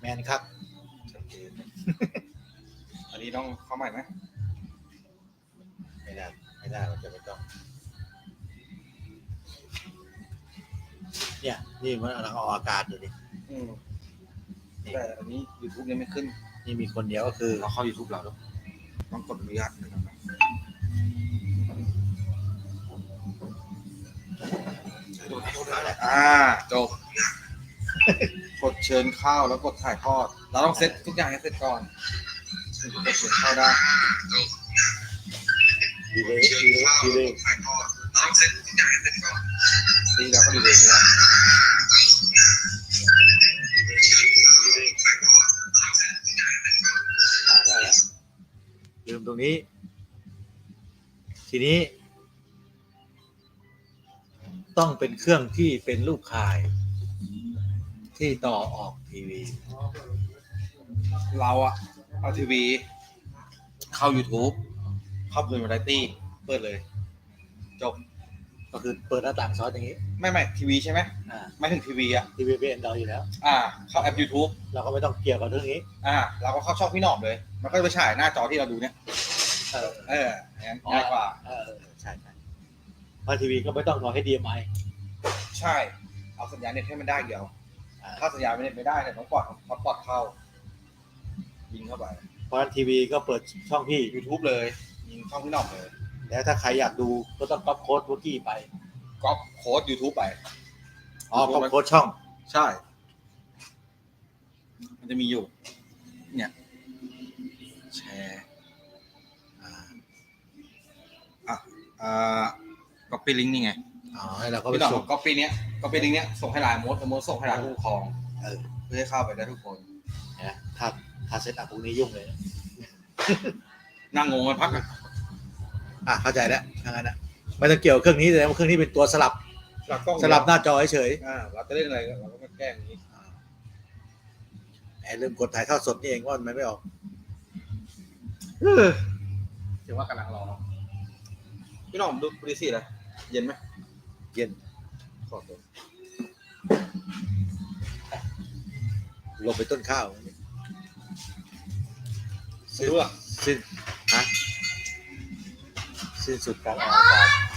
แมนครับชัดเจนอันนี้ต้องเข้าใหม่ไหมไม่ได้ไม่ได้มันจะไม่ต้อง เนี่ย นี่มันกำลังออกอากาศอยู่ดิอืมแต่อันนี้ YouTube ยังไม่ขึ้นนี่มีคนเดียวก็คือ เราเข้า YouTube เราด้วยต้องกดอนุญาตนะครับอ่าจบกด เชิญเข้าแล้วกดถ่ายทอด เราต้องเซตทุกอย่างให้เสร็จก่อนถึงจะกดเชิญเข้าได้ ดีเลยดีเลยดีเลยดีแล้วก็ดีเลยเนี่ยอ่าได้แล้วลืมตรงนี้ ทีนี้ ต้องเป็นเครื่องที่เป็นลูกข่าย ที่ต่อออกทีวี เราอะเอาทีวี เข้า YouTube เข้าเพลินวาไรตี้เปิดเลย จบ ก็คือเปิดหน้าต่างซอสอย่างนี้ ไม่ไม่ทีวีใช่ไหมอ่าไม่ถึงทีวีอะทีวีเป็นดออยู่แล้ว อ่า เข้าแอป YouTube เราก็ไม่ต้องเกี่ยวกับเรื่องนี้อ่า เราก็เข้าช่องพี่หนอมเลย มันก็จะไปฉายหน้าจอที่เราดูเนี่ย เออเอองั้นง่ายกว่า เออใช่ใช่เพราะทีวีก็ไม่ต้องรอให้ DMI ใช่ เอาสัญญาณเน็ตให้มันได้เดียวอ่า ถ้าสัญญาณเน็ตไม่ได้เนี่ยต้องปลอดพอปลอดเข้า ยิงเข้าไป เพราะฉะนั้นทีวีก็เปิดช่องพี่ YouTube เลย ยิงช่องพี่หนอมเลยแล้วถ้าใครอยากดูก็ต้องก๊อปโค้ดวุกี้ไปก๊อปโค้ด YouTube ไป อ๋อก๊อปโค้ดช่อง ใช่ มันจะมีอยู่ เนี่ย แชร์อ่าอ่าก๊อปปี้ลิงก์นี่ไง อ๋อให้เราก็ไปพี่หนอมส่งก๊อปปี้เนี้ยก๊อปปี้ลิงก์เนี้ยส่งให้ไลน์มดมดส่งให้ไลน์ผู้ปกครองเออ เพื่อให้เข้าไปได้ทุกคน นะถ้าถ้าเซตอัพพวกนี้ยุ่งเลยนะนั่งงงกันพักอะอะเข้าใจแล้วทางนั้นนะไม่ต้องเกี่ยวกับเครื่องนี้แต่ว่าเครื่องนี้เป็นตัวสลับหลักกล้องสลับหน้าจอเฉยอ่าเราจะเล่นอะไรเราก็มาแกล้งอย่างนี้ๆไอ้เริ่มกดถ่ายทอดสดนี่เองว่ามันไม่ออกถือว่ากำลังรอพี่หน้องดูบริสีเลยเย็นไหม เย็นขอตัวลงไปต้นข้าวซื้ออะสิ้นฮะสิ้นสุดการออกอากาศ